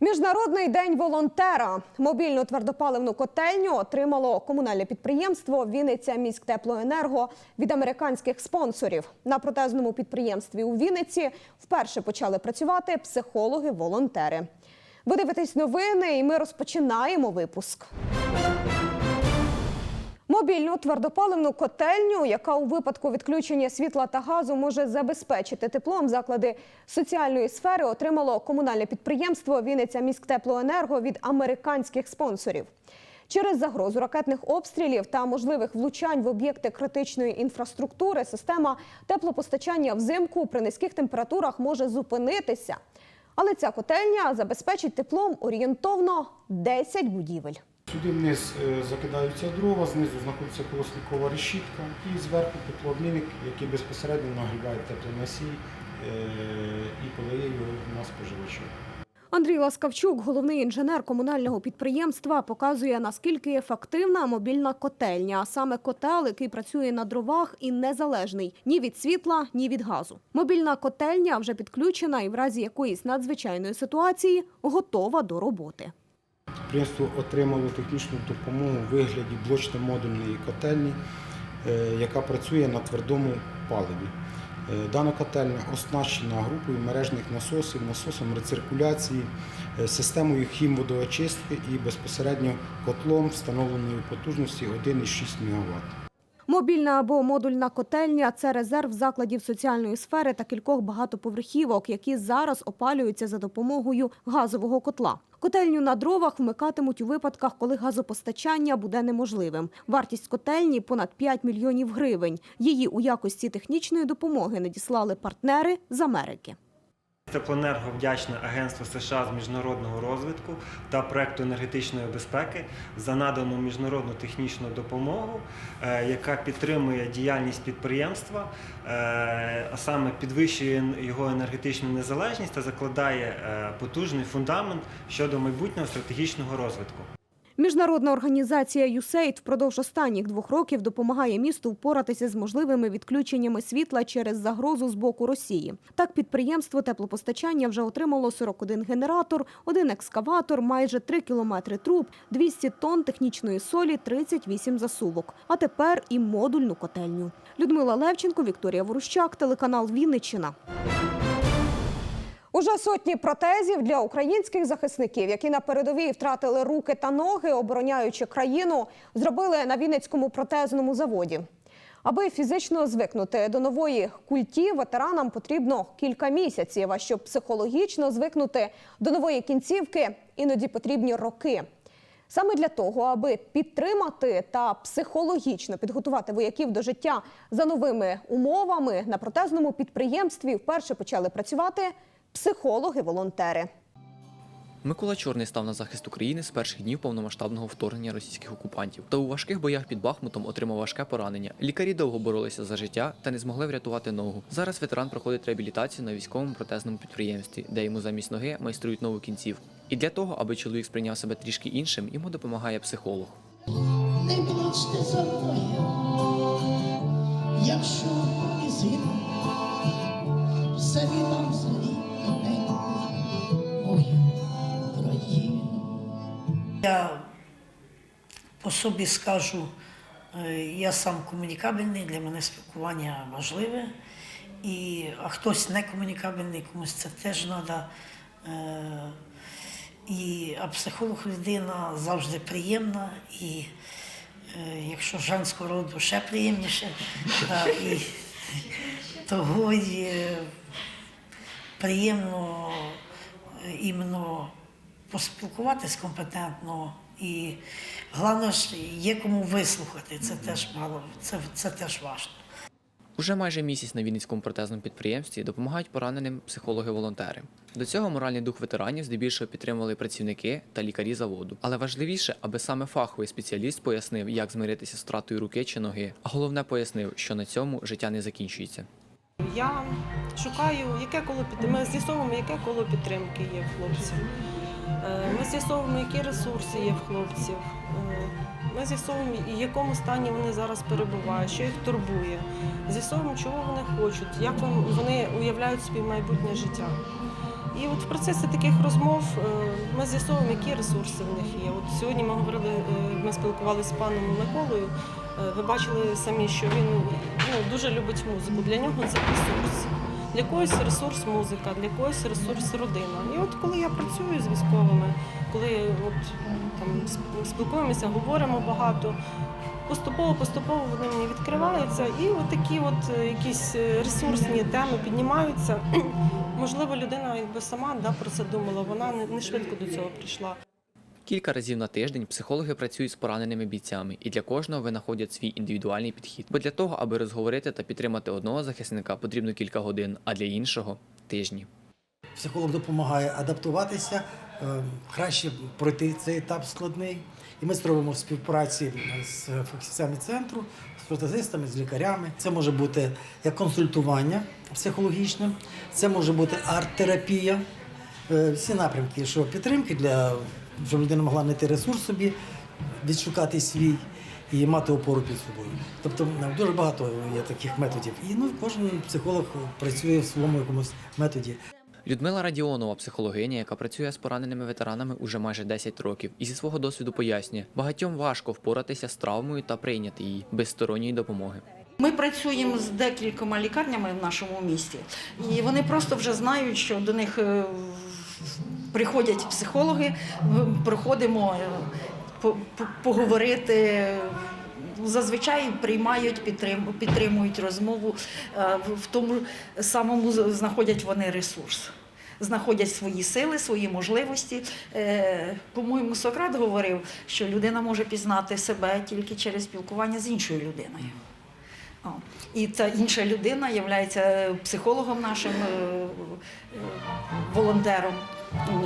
Міжнародний день волонтера. Мобільну твердопаливну котельню отримало комунальне підприємство Вінниця міськтеплоенерго від американських спонсорів. На протезному підприємстві у Вінниці вперше почали працювати психологи-волонтери. Ви дивитесь новини, і ми розпочинаємо випуск. Мобільну твердопаливну котельню, яка у випадку відключення світла та газу може забезпечити теплом заклади соціальної сфери, отримало комунальне підприємство Вінниця міськтеплоенерго від американських спонсорів. Через загрозу ракетних обстрілів та можливих влучань в об'єкти критичної інфраструктури система теплопостачання взимку при низьких температурах може зупинитися. Але ця котельня забезпечить теплом орієнтовно 10 будівель. Сюди вниз е, закидаються дрова, знизу знаходиться колосникова решітка і зверху теплообмінник, який безпосередньо нагріває теплоносій е, і подає його на споживачів. Андрій Ласкавчук, головний інженер комунального підприємства, показує наскільки ефективна мобільна котельня, а саме котел, який працює на дровах і незалежний ні від світла, ні від газу. Мобільна котельня вже підключена і в разі якоїсь надзвичайної ситуації готова до роботи. Підприємство отримало технічну допомогу у вигляді блочно-модульної котельні, е, яка працює на твердому паливі. Е, Дана котельня оснащена групою мережних насосів, насосом рециркуляції, е, системою хімводоочистки і безпосередньо котлом встановленої потужності 1,6 МВт. Мобільна або модульна котельня це резерв закладів соціальної сфери та кількох багатоповерхівок, які зараз опалюються за допомогою газового котла. Котельню на дровах вмикатимуть у випадках, коли газопостачання буде неможливим. Вартість котельні понад 5 мільйонів гривень. Її у якості технічної допомоги надіслали партнери з Америки. Теплоенерго вдячне Агентству США з міжнародного розвитку та проекту енергетичної безпеки за надану міжнародну технічну допомогу, е, яка підтримує діяльність підприємства, е, а саме підвищує його енергетичну незалежність та закладає е, потужний фундамент щодо майбутнього стратегічного розвитку. Міжнародна організація USAID впродовж останніх двох років допомагає місту впоратися з можливими відключеннями світла через загрозу з боку Росії. Так, підприємство теплопостачання вже отримало 41 генератор, один екскаватор, майже 3 кілометри труб, 200 тонн технічної солі, 38 засувок. А тепер і модульну котельню. Людмила Левченко, Вікторія Ворущак, телеканал Вінниччина. Уже сотні протезів для українських захисників, які на передовій втратили руки та ноги, обороняючи країну, зробили на Вінницькому протезному заводі. Аби фізично звикнути до нової культі, ветеранам потрібно кілька місяців. А щоб психологічно звикнути до нової кінцівки, іноді потрібні роки. Саме для того, аби підтримати та психологічно підготувати вояків до життя за новими умовами, на протезному підприємстві вперше почали працювати психологи-волонтери. Микола Чорний став на захист України з перших днів повномасштабного вторгнення російських окупантів. Та у важких боях під Бахмутом отримав важке поранення. Лікарі довго боролися за життя та не змогли врятувати ногу. Зараз ветеран проходить реабілітацію на військовому протезному підприємстві, де йому замість ноги майструють нову кінцівку. І для того, аби чоловік сприйняв себе трішки іншим, йому допомагає психолог. не плачте за мною, якщо і звідно, все віддам Я по собі скажу, е, я сам комунікабельний, для мене спілкування важливе. І, а хтось не комунікабельний, комусь це теж треба. І, а психолог людина завжди приємна, і е, якщо женського роду ще приємніше, і того й е, приємно іменно поспілкуватись компетентно і головне ж є кому вислухати. Це теж мало, це, це теж важливо. Уже майже місяць на Вінницькому протезному підприємстві допомагають пораненим психологи-волонтери. До цього моральний дух ветеранів здебільшого підтримували працівники та лікарі заводу. Але важливіше, аби саме фаховий спеціаліст пояснив, як змиритися з втратою руки чи ноги. А головне пояснив, що на цьому життя не закінчується. Я шукаю, яке коло підтримки. Ми з'ясовуємо, яке коло підтримки є в хлопців. Е, Ми з'ясовуємо, які ресурси є в хлопців. Е, Ми з'ясовуємо, в якому стані вони зараз перебувають, що їх турбує. З'ясовуємо, чого вони хочуть, як вони уявляють собі майбутнє життя. І от в процесі таких розмов е, ми з'ясовуємо, які ресурси в них є. От сьогодні ми говорили, ми спілкувалися з паном Миколою. Ви бачили самі, що він ну, дуже любить музику. Для нього це ресурс. Для когось ресурс музика, для когось ресурс родина. І от коли я працюю з військовими, коли от там спілкуємося, говоримо багато. Поступово, поступово вони мені відкриваються, і от такі от е, якісь е, ресурсні теми піднімаються. Можливо, людина якби сама да, про це думала, вона не швидко до цього прийшла. Кілька разів на тиждень психологи працюють з пораненими бійцями, і для кожного винаходять свій індивідуальний підхід. Бо для того, аби розговорити та підтримати одного захисника, потрібно кілька годин, а для іншого тижні. Психолог допомагає адаптуватися, е, краще пройти цей етап складний. І ми це робимо в співпраці з фахівцями центру, з протезистами, з лікарями. Це може бути як консультування психологічне, це може бути арт-терапія. Е, Всі напрямки, що підтримки для щоб людина могла знайти ресурс собі, відшукати свій і мати опору під собою. Тобто е, дуже багато є таких методів. І ну, кожен психолог працює в своєму якомусь методі. Людмила Радіонова, психологиня, яка працює з пораненими ветеранами уже майже 10 років, і зі свого досвіду пояснює, багатьом важко впоратися з травмою та прийняти її без сторонньої допомоги. Ми працюємо з декількома лікарнями в нашому місті, і вони просто вже знають, що до них е, приходять психологи, проходимо е, по- по- поговорити. Зазвичай приймають, підтрим- підтримують розмову. Е, в- тому самому знаходять вони ресурс, знаходять свої сили, свої можливості. Е, По-моєму, Сократ говорив, що людина може пізнати себе тільки через спілкування з іншою людиною. І ця інша людина є психологом нашим, волонтером,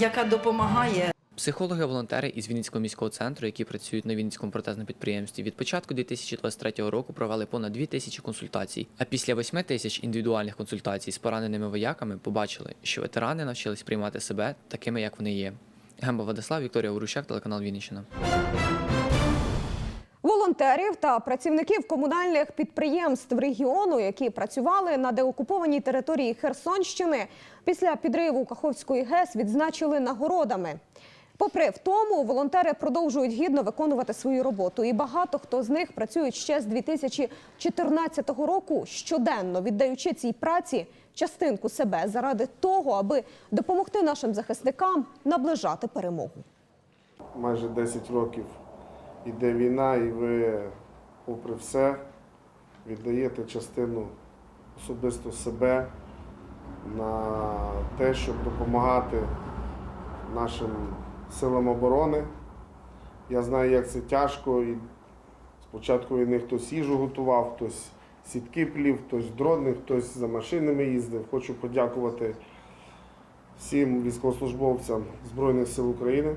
яка допомагає Психологи-волонтери із Вінницького міського центру, які працюють на Вінницькому протезному підприємстві, від початку 2023 року провели понад 2 тисячі консультацій. А після 8 тисяч індивідуальних консультацій з пораненими вояками побачили, що ветерани навчились приймати себе такими, як вони є. Гемба Владислав, Вікторія Урущак, телеканал Вінниччина. Волонтерів та працівників комунальних підприємств регіону, які працювали на деокупованій території Херсонщини, після підриву Каховської ГЕС відзначили нагородами. Попри втому, волонтери продовжують гідно виконувати свою роботу, і багато хто з них працюють ще з 2014 року, щоденно віддаючи цій праці частинку себе заради того, аби допомогти нашим захисникам наближати перемогу. майже 10 років іде війна, і ви, попри все, віддаєте частину особисто себе на те, щоб допомагати нашим силам оборони. Я знаю, як це тяжко. І спочатку війни хтось їжу готував, хтось сітки плів, хтось дрони, хтось за машинами їздив. Хочу подякувати всім військовослужбовцям Збройних сил України.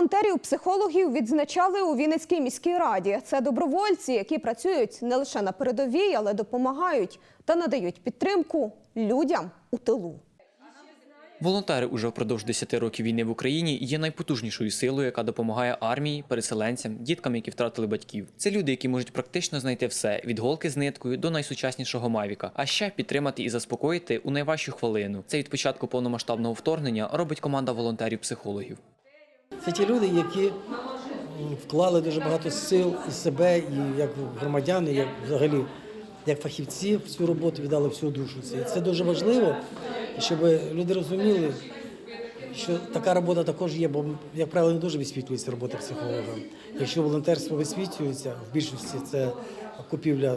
А волонтерів-психологів відзначали у Вінницькій міській раді. Це добровольці, які працюють не лише на передовій, але допомагають та надають підтримку людям у тилу. Волонтери уже впродовж 10 років війни в Україні є найпотужнішою силою, яка допомагає армії, переселенцям, діткам, які втратили батьків. Це люди, які можуть практично знайти все від голки з ниткою до найсучаснішого мавіка, а ще підтримати і заспокоїти у найважчу хвилину. Це від початку повномасштабного вторгнення робить команда волонтерів-психологів. Це ті люди, які вклали дуже багато сил і себе, і як громадяни, як взагалі як фахівці в цю роботу віддали всю душу. Це, це дуже важливо, щоб люди розуміли, що така робота також є, бо, як правило, не дуже висвітлюється робота психолога. Якщо волонтерство висвітлюється, в більшості це купівля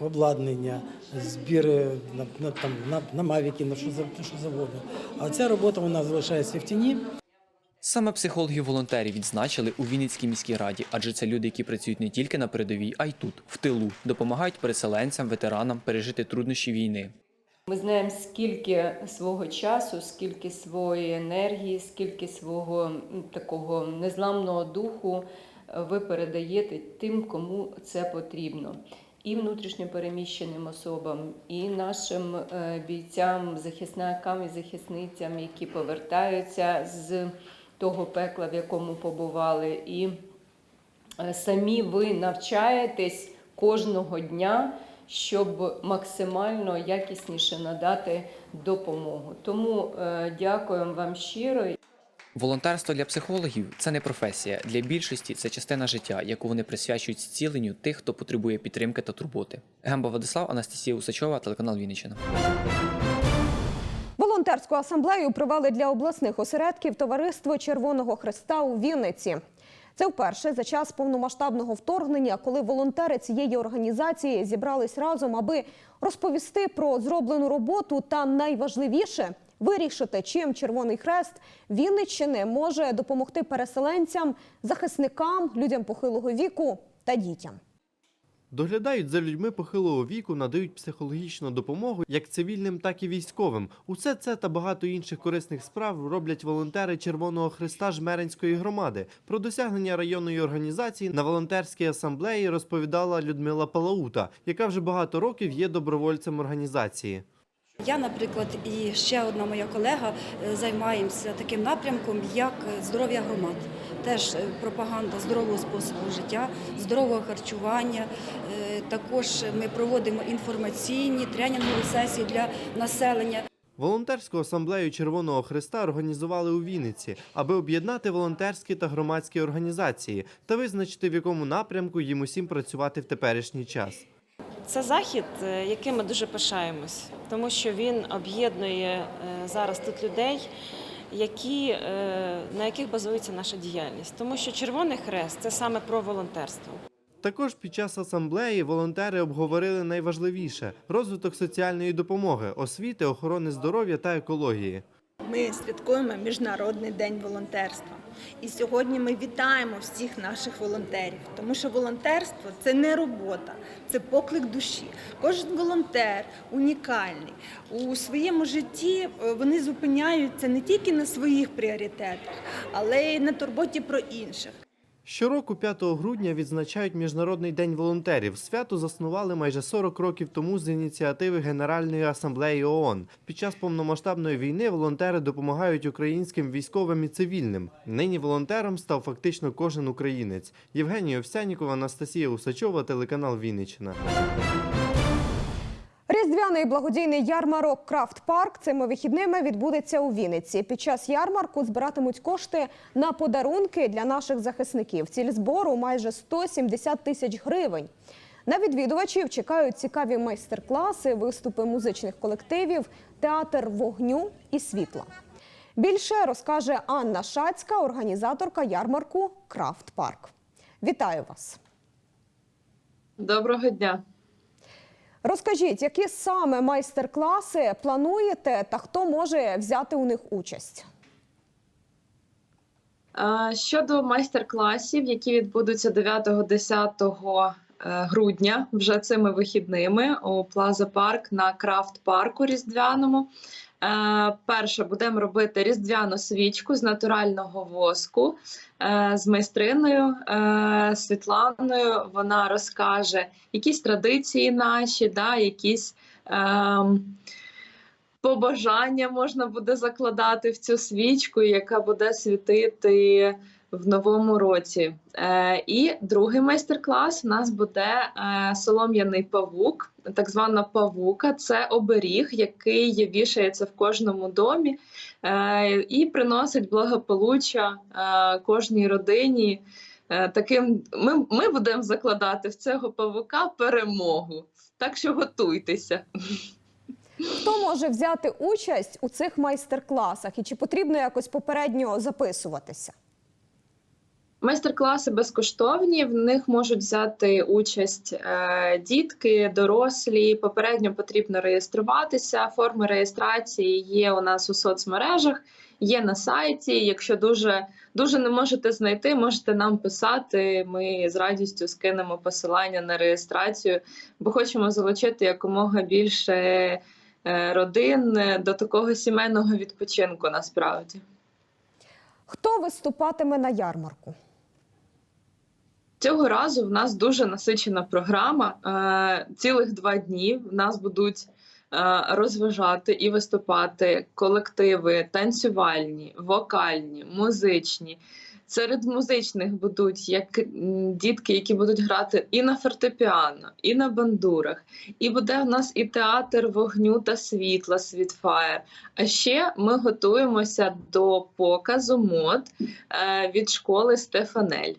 обладнання, збіри на, на, там, на, на мавіки, на що, що завгодно. А ця робота вона залишається в тіні. Саме психологів-волонтерів відзначили у Вінницькій міській раді, адже це люди, які працюють не тільки на передовій, а й тут, в тилу, допомагають переселенцям, ветеранам пережити труднощі війни. Ми знаємо, скільки свого часу, скільки своєї енергії, скільки свого такого незламного духу е, ви передаєте тим, кому це потрібно. І внутрішньопереміщеним особам, і нашим е, бійцям, захисникам і захисницям, які повертаються з того пекла, в якому побували, і е, самі ви навчаєтесь кожного дня, щоб максимально якісніше надати допомогу. Тому е, дякуємо вам щиро. Волонтерство для психологів це не професія. Для більшості це частина життя, яку вони присвячують зціленню тих, хто потребує підтримки та турботи. Гемба Владислав, Анастасія Усачова, телеканал Вінниччина. Волонтерську асамблею провели для обласних осередків Товариство Червоного Христа у Вінниці. Це вперше за час повномасштабного вторгнення, коли волонтери цієї організації зібрались разом, аби розповісти про зроблену роботу та найважливіше вирішити, чим Червоний Хрест Вінниччини може допомогти переселенцям, захисникам, людям похилого віку та дітям. Доглядають за людьми похилого віку, надають психологічну допомогу як цивільним, так і військовим. Усе це та багато інших корисних справ роблять волонтери Червоного Христа Жмеринської громади. Про досягнення районної організації на волонтерській асамблеї розповідала Людмила Палаута, яка вже багато років є добровольцем організації. Я, наприклад, і ще одна моя колега е, займаємося таким напрямком, як здоров'я громад. Теж е, пропаганда здорового способу життя, здорового харчування. Е, Також ми проводимо інформаційні тренінгові сесії для населення. Волонтерську асамблею Червоного Христа організували у Вінниці, аби об'єднати волонтерські та громадські організації та визначити, в якому напрямку їм усім працювати в теперішній час. Це захід, е, яким ми дуже пишаємось, тому що він об'єднує е, зараз тут людей, які, е, на яких базується наша діяльність. Тому що Червоний Хрест це саме про волонтерство. Також під час асамблеї волонтери обговорили найважливіше розвиток соціальної допомоги, освіти, охорони здоров'я та екології. Ми святкуємо Міжнародний день волонтерства. І сьогодні ми вітаємо всіх наших волонтерів, тому що волонтерство це не робота, це поклик душі. Кожен волонтер унікальний. У своєму житті е, вони зупиняються не тільки на своїх пріоритетах, але й на турботі про інших. Щороку 5 грудня відзначають Міжнародний день волонтерів. Свято заснували майже 40 років тому з ініціативи Генеральної асамблеї ООН. Під час повномасштабної війни волонтери допомагають українським військовим і цивільним. Нині волонтером став фактично кожен українець. Євгенія Овсянікова, Анастасія Усачова, телеканал Вінниччина. Різдвяний благодійний ярмарок Крафт Парк цими вихідними відбудеться у Вінниці. Під час ярмарку збиратимуть кошти на подарунки для наших захисників. Ціль збору майже 170 тисяч гривень. На відвідувачів чекають цікаві майстер-класи, виступи музичних колективів, театр вогню і світла. Більше розкаже Анна Шацька, організаторка ярмарку Крафт Парк. Вітаю вас! Доброго дня. Розкажіть, які саме майстер-класи плануєте та хто може взяти у них участь? Е, Щодо майстер-класів, які відбудуться 9-10 грудня, вже цими вихідними у Плаза Парк на Крафт парку Різдвяному. Е, Перше будемо робити різдвяну свічку з натурального воску е, з майстриною е, Світланою. Вона розкаже якісь традиції наші, да, якісь. ем, побажання можна буде закладати в цю свічку, яка буде світити в новому році. Е, і другий майстер-клас у нас буде е, солом'яний павук, так звана павука. Це оберіг, який вішається в кожному домі е, і приносить благополуччя кожній родині. Таким ми, ми будемо закладати в цього павука перемогу. Так що готуйтеся. Хто може взяти участь у цих майстер-класах і чи потрібно якось попередньо записуватися? Майстер-класи безкоштовні. В них можуть взяти участь е, дітки, дорослі. Попередньо потрібно реєструватися. Форми реєстрації є у нас у соцмережах, є на сайті. Якщо дуже дуже не можете знайти, можете нам писати. Ми з радістю скинемо посилання на реєстрацію, бо хочемо залучити якомога більше е, родин до такого сімейного відпочинку. Насправді. Хто виступатиме на ярмарку? Цього разу в нас дуже насичена програма. Е, Цілих два дні в нас будуть е, розважати і виступати колективи танцювальні, вокальні, музичні. Серед музичних будуть як дітки, які будуть грати і на фортепіано, і на бандурах. І буде в нас і театр вогню та світла Світфаєр. А ще ми готуємося до показу мод е, від школи Стефанель.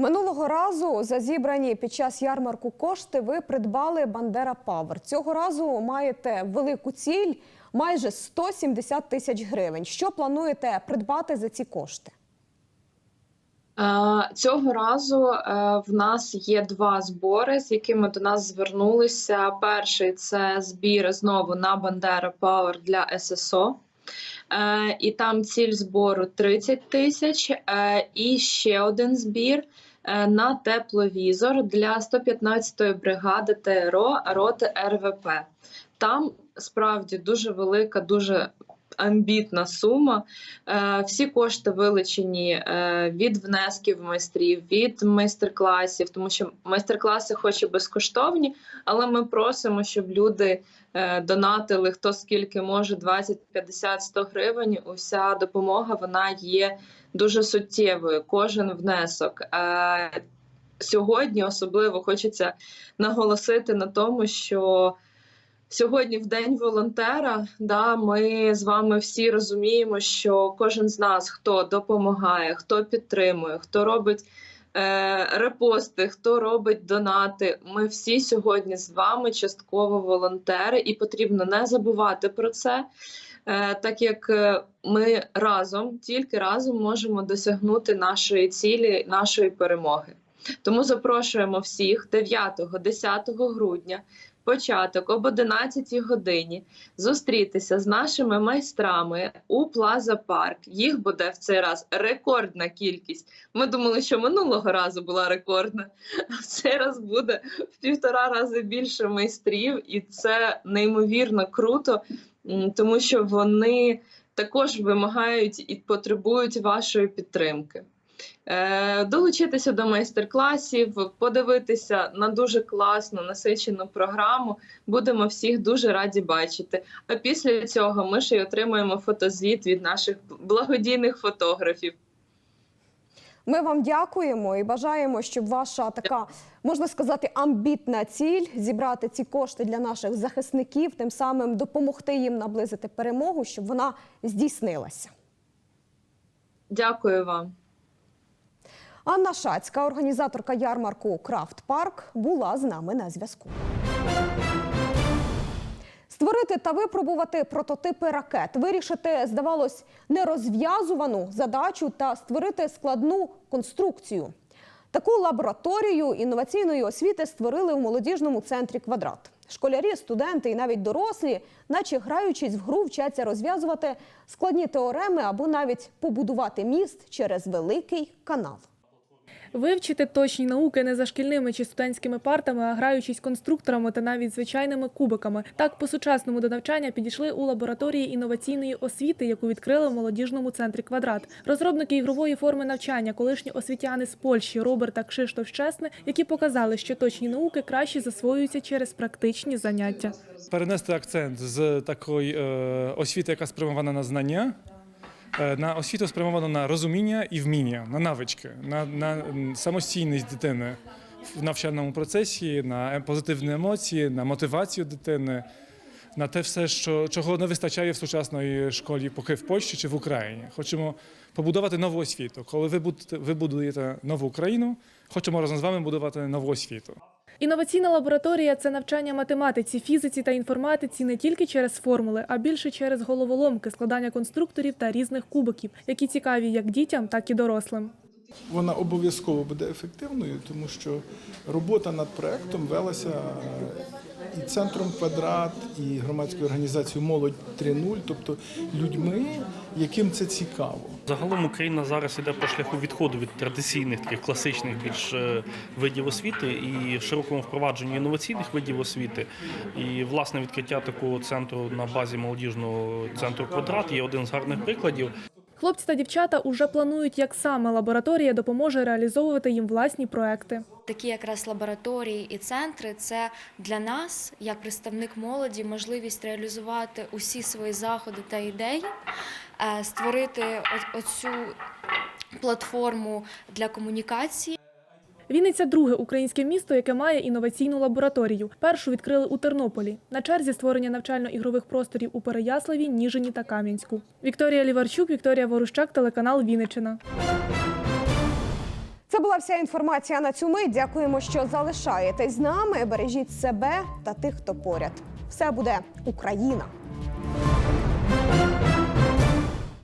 Минулого разу за зібрані під час ярмарку кошти ви придбали Бандера Павер. Цього разу маєте велику ціль майже 170 тисяч гривень. Що плануєте придбати за ці кошти? Е, Цього разу е, в нас є два збори, з якими до нас звернулися. Перший це збір знову на Бандера Пауер для ССО. Е, І там ціль збору 30 тисяч. І ще один збір на тепловізор для 115-ї бригади ТРО роти РВП. Там справді дуже велика, дуже амбітна сума. Е, Всі кошти вилучені е, від внесків майстрів, від майстер-класів, тому що майстер-класи, хоч і безкоштовні, але ми просимо, щоб люди е, донатили хто скільки може 20, 50, 100 гривень. Уся допомога вона є дуже суттєвою. Кожен внесок. Сьогодні особливо хочеться наголосити на тому, що Сьогодні, в день волонтера, да, ми з вами всі розуміємо, що кожен з нас, хто допомагає, хто підтримує, хто робить е, репости, хто робить донати. Ми всі сьогодні з вами частково волонтери, і потрібно не забувати про це, е, так як е, ми разом, тільки разом можемо досягнути нашої цілі, нашої перемоги. Тому запрошуємо всіх 9-10 грудня початок об 11 годині зустрітися з нашими майстрами у Плаза Парк. Їх буде в цей раз рекордна кількість. Ми думали, що минулого разу була рекордна, а в цей раз буде в півтора рази більше майстрів, і це неймовірно круто, тому що вони також вимагають і потребують вашої підтримки. Е, Долучитися до майстер-класів, подивитися на дуже класну насичену програму. Будемо всіх дуже раді бачити. А після цього ми ще й отримаємо фотозвіт від наших благодійних фотографів. Ми вам дякуємо і бажаємо, щоб ваша така, можна сказати, амбітна ціль зібрати ці кошти для наших захисників, тим самим допомогти їм наблизити перемогу, щоб вона здійснилася. Дякую вам. Анна Шацька, організаторка ярмарку Крафт Парк, була з нами на зв'язку. Створити та випробувати прототипи ракет, вирішити, здавалось, нерозв'язувану задачу та створити складну конструкцію. Таку лабораторію інноваційної освіти створили у молодіжному центрі Квадрат. Школярі, студенти і навіть дорослі, наче граючись в гру, вчаться розв'язувати складні теореми або навіть побудувати міст через великий канал. Вивчити точні науки не за шкільними чи студентськими партами, а граючись конструкторами та навіть звичайними кубиками. Так по-сучасному до навчання підійшли у лабораторії інноваційної освіти, яку відкрили в молодіжному центрі Квадрат. Розробники ігрової форми навчання, колишні освітяни з Польщі Роберт та Кшиштоф Щесне, які показали, що точні науки краще засвоюються через практичні заняття. перенести акцент з такої е, освіти, яка спрямована на знання, на освіту спрямовану на розуміння і вміння, на навички, на, на самостійність дитини в навчальному процесі, на е- позитивні емоції, на мотивацію дитини. На те все, що чого не вистачає в сучасної школі, поки в Польщі чи в Україні. Хочемо побудувати нову освіту. Коли ви будете ви будуєте нову країну, хочемо разом з вами будувати нову освіту. Інноваційна лабораторія це навчання математиці, фізиці та інформатиці не тільки через формули, а більше через головоломки, складання конструкторів та різних кубиків, які цікаві як дітям, так і дорослим. Вона обов'язково буде ефективною, тому що робота над проектом велася і центром квадрат, і громадською організацією Молодь 3.0, тобто людьми, яким це цікаво. Загалом Україна зараз іде по шляху відходу від традиційних таких класичних більш е, видів освіти і широкому впровадженні інноваційних видів освіти. І власне відкриття такого центру на базі молодіжного центру квадрат є один з гарних прикладів. Хлопці та дівчата уже планують, як саме лабораторія допоможе реалізовувати їм власні проекти. Такі якраз лабораторії і центри це для нас, як представник молоді, можливість реалізувати усі свої заходи та ідеї е, створити оцю платформу для комунікації. Вінниця друге українське місто, яке має інноваційну лабораторію. Першу відкрили у Тернополі. На черзі створення навчально-ігрових просторів у Переяславі, Ніжині та Кам'янську. Вікторія Ліварчук, Вікторія Ворущак, телеканал Вінниччина. Це була вся інформація на цю мить. Дякуємо, що залишаєтесь з нами. Бережіть себе та тих, хто поряд. Все буде Україна.